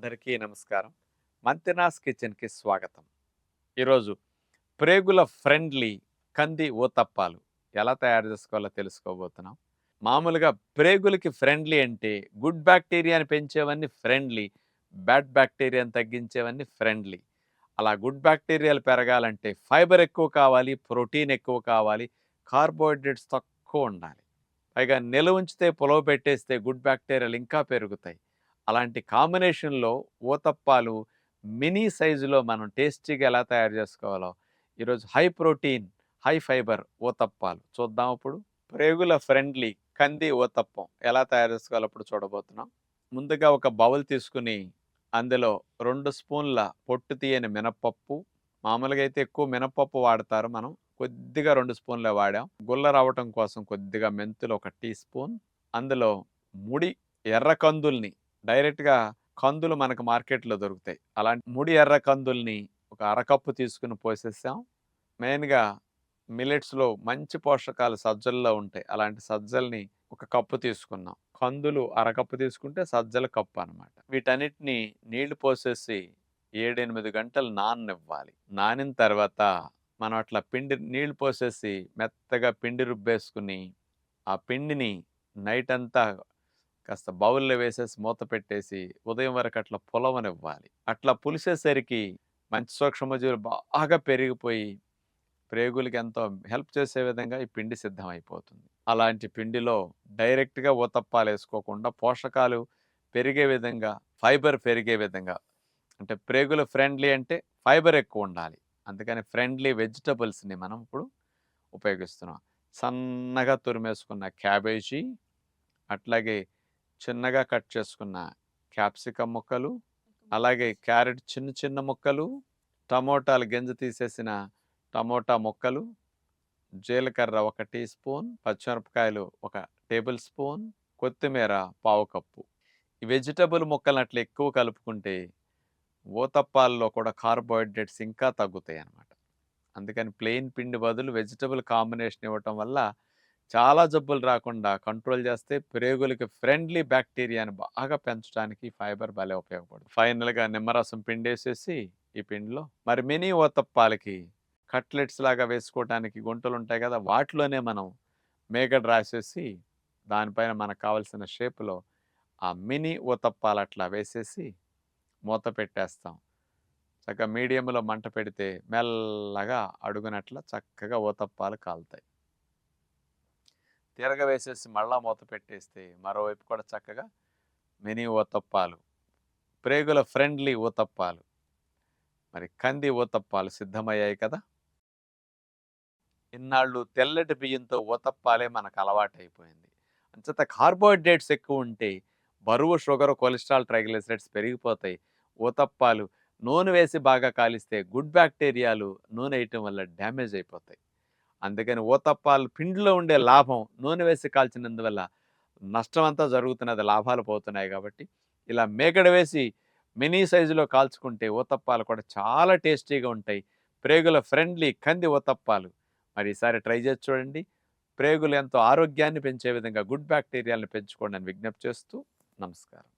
అందరికీ నమస్కారం. మంతినాస్ కిచెన్కి స్వాగతం. ఈరోజు ప్రేగుల ఫ్రెండ్లీ కంది ఊతప్పాలు ఎలా తయారు చేసుకోవాలో తెలుసుకోబోతున్నాం. మామూలుగా ప్రేగులకి ఫ్రెండ్లీ అంటే గుడ్ బ్యాక్టీరియాని పెంచేవన్నీ ఫ్రెండ్లీ బ్యాడ్ బ్యాక్టీరియాని తగ్గించేవన్నీ ఫ్రెండ్లీ. అలా గుడ్ బ్యాక్టీరియాలు పెరగాలంటే ఫైబర్ ఎక్కువ కావాలి ప్రోటీన్ ఎక్కువ కావాలి కార్బోహైడ్రేట్స్ తక్కువ ఉండాలి. పైగా నిల్వ ఉంచితే పొలవ పెట్టేస్తే గుడ్ బ్యాక్టీరియాలు ఇంకా పెరుగుతాయి. అలాంటి కాంబినేషన్లో ఊతప్పాలు మినీ సైజులో మనం టేస్టీగా ఎలా తయారు చేసుకోవాలో. ఈరోజు హై ప్రోటీన్ హై ఫైబర్ ఊతప్పాలు చూద్దాం ఇప్పుడు. ప్రేగుల ఫ్రెండ్లీ కంది ఊతప్పం ఎలా తయారు చేసుకోవాలో ఇప్పుడు చూడబోతున్నాం. ముందుగా ఒక బౌల్ తీసుకుని అందులో రెండు స్పూన్ల పొట్టు తీయని మినప్పప్పు. మామూలుగా అయితే ఎక్కువ మినప్పప్పు వాడతారు మనం. కొద్దిగా రెండు స్పూన్లే వాడాం. గుల్ల రావటం కోసం కొద్దిగా మెంతులు ఒక టీ స్పూన్. అందులో ముడి ఎర్ర కందుల్ని డైరెక్ట్గా కందులు మనకు మార్కెట్లో దొరుకుతాయి. అలాంటి ముడి ఎర్ర కందుల్ని ఒక అరకప్పు తీసుకుని పోసేసాం. మెయిన్గా మిల్లెట్స్లో మంచి పోషకాలు సజ్జల్లో ఉంటాయి. అలాంటి సజ్జల్ని ఒక కప్పు తీసుకున్నాం. కందులు అరకప్పు తీసుకుంటే సజ్జల కప్పు అనమాట వీటన్నిటిని నీళ్ళు పోసేసి ఏడెనిమిది గంటలు నాననివ్వాలి. నానిన తర్వాత మనం అట్లా పిండి నీళ్ళు పోసేసి మెత్తగా పిండి రుబ్బేసుకుని ఆ పిండిని నైట్ అంతా కాస్త బౌల్లో వేసేసి మూత పెట్టేసి ఉదయం వరకు అట్లా పులవనివ్వాలి. అట్లా పులిసేసరికి మంచి సూక్ష్మజీవులు బాగా పెరిగిపోయి ప్రేగులకి ఎంతో హెల్ప్ చేసే విధంగా ఈ పిండి సిద్ధం అయిపోతుంది అలాంటి పిండిలో డైరెక్ట్గా ఊతప్పాలు వేసుకోకుండా పోషకాలు పెరిగే విధంగా ఫైబర్ పెరిగే విధంగా అంటే ప్రేగుల ఫ్రెండ్లీ అంటే ఫైబర్ ఎక్కువ ఉండాలి. అందుకని ఫ్రెండ్లీ వెజిటబుల్స్ని మనం ఇప్పుడు ఉపయోగిస్తున్నాం. సన్నగా తురిమేసుకున్న క్యాబేజీ అట్లాగే చిన్నగా కట్ చేసుకున్న క్యాప్సికమ్ ముక్కలు అలాగే క్యారెట్ చిన్న చిన్న ముక్కలు టమోటాలు గింజ తీసేసిన టమోటా ముక్కలు జీలకర్ర ఒక టీ స్పూన్ పచ్చిమిరపకాయలు ఒక టేబుల్ స్పూన్ కొత్తిమీర పావు కప్పు. ఈ వెజిటబుల్ ముక్కలు అట్లా ఎక్కువ కలుపుకుంటే ఊతప్పాల్లో కూడా కార్బోహైడ్రేట్స్ ఇంకా తగ్గుతాయి అన్నమాట అందుకని ప్లెయిన్ పిండి బదులు వెజిటబుల్ కాంబినేషన్ ఇవ్వటం వల్ల చాలా జబ్బులు రాకుండా కంట్రోల్ చేస్తే ప్రేగులకి ఫ్రెండ్లీ బ్యాక్టీరియాని బాగా పెంచడానికి ఫైబర్ భలే ఉపయోగపడుతుంది. ఫైనల్గా నిమ్మరసం పిండేసేసి ఈ పిండిలో మరి మినీ ఓతప్పాలకి కట్లెట్స్ లాగా వేసుకోవడానికి గుంటలు ఉంటాయి కదా వాటిలోనే మనం మేగడ్ రాసేసి దానిపైన మనకు కావాల్సిన షేప్లో ఆ మినీ ఊతప్పాలు అట్లా వేసేసి మూత పెట్టేస్తాం. చక్కగా మీడియంలో మంట పెడితే మెల్లగా అడుగునట్ల చక్కగా ఊతప్పాలు కాలుతాయి. తిరగ వేసేసి మళ్ళా మూత పెట్టేస్తే మరోవైపు కూడా చక్కగా మినీ ఊతప్పాలు. ప్రేగుల ఫ్రెండ్లీ ఊతప్పాలు. మరి కంది ఊతప్పాలు సిద్ధమయ్యాయి కదా? ఇన్నాళ్ళు తెల్లటి బియ్యంతో ఊతప్పాలే మనకు అలవాటైపోయింది. అంచేత కార్బోహైడ్రేట్స్ ఎక్కువ ఉంటే బరువు షుగర్ కొలెస్ట్రాల్ ట్రైగ్లిసరైడ్స్ పెరిగిపోతాయి. ఊతప్పాలు నూనె వేసి బాగా కాలిస్తే గుడ్ బ్యాక్టీరియాలు నూనె వేయటం వల్ల డ్యామేజ్ అయిపోతాయి. అందుకని ఊతప్పాలు పిండిలో ఉండే లాభం నూనె వేసి కాల్చినందువల్ల నష్టం అంతా జరుగుతున్నది లాభాలు పోతున్నాయి కాబట్టి ఇలా మేకడ వేసి మినీ సైజులో కాల్చుకుంటే ఊతప్పాలు కూడా చాలా టేస్టీగా ఉంటాయి. ప్రేగుల ఫ్రెండ్లీ కంది ఊతప్పాలు. మరి ఈసారి ట్రై చేసి చూడండి. ప్రేగులు ఎంతో ఆరోగ్యాన్ని పెంచే విధంగా గుడ్ బ్యాక్టీరియాలను పెంచుకోండి అని విజ్ఞప్తి చేస్తూ నమస్కారం.